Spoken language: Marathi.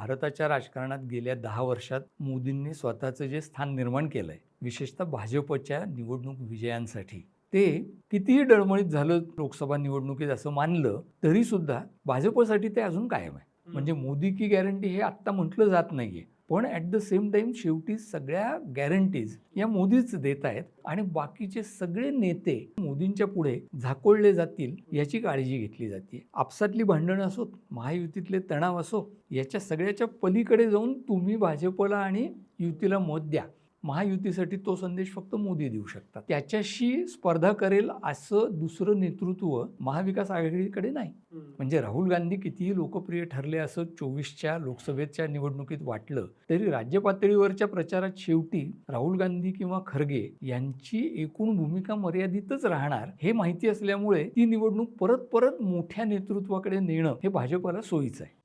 भारताच्या राजकारणात गेल्या दहा वर्षात मोदींनी स्वतःचं जे स्थान निर्माण केलंय विशेषतः भाजपच्या निवडणूक विजयांसाठी ते कितीही डळमळीत झालं लोकसभा निवडणुकीत असं मानलं तरी सुद्धा भाजपसाठी ते अजून कायम आहे. म्हणजे मोदी की गॅरंटी हे आत्ता म्हटलं जात नाहीये. पण ॲट द सेम टाईम शेवटी सगळ्या गॅरंटीज या मोदीच देत आहेत आणि बाकीचे सगळे नेते मोदींच्या पुढे झाकोळले जातील याची काळजी घेतली जाते. आपसातली भांडणं असोत महायुतीतले तणाव असो याच्या सगळ्याच्या पलीकडे जाऊन तुम्ही भाजपला आणि युतीला मत द्या. महायुतीसाठी तो संदेश फक्त मोदी देऊ शकतात. त्याच्याशी स्पर्धा करेल असं दुसरं नेतृत्व महाविकास आघाडीकडे नाही. म्हणजे राहुल गांधी कितीही लोकप्रिय ठरले असं चोवीसच्या लोकसभेच्या निवडणुकीत वाटलं तरी राज्य पातळीवरच्या प्रचारात शेवटी राहुल गांधी किंवा खरगे यांची एकूण भूमिका मर्यादितच राहणार हे माहिती असल्यामुळे ती निवडणूक परत परत मोठ्या नेतृत्वाकडे नेणं हे भाजपला सोयीचं आहे.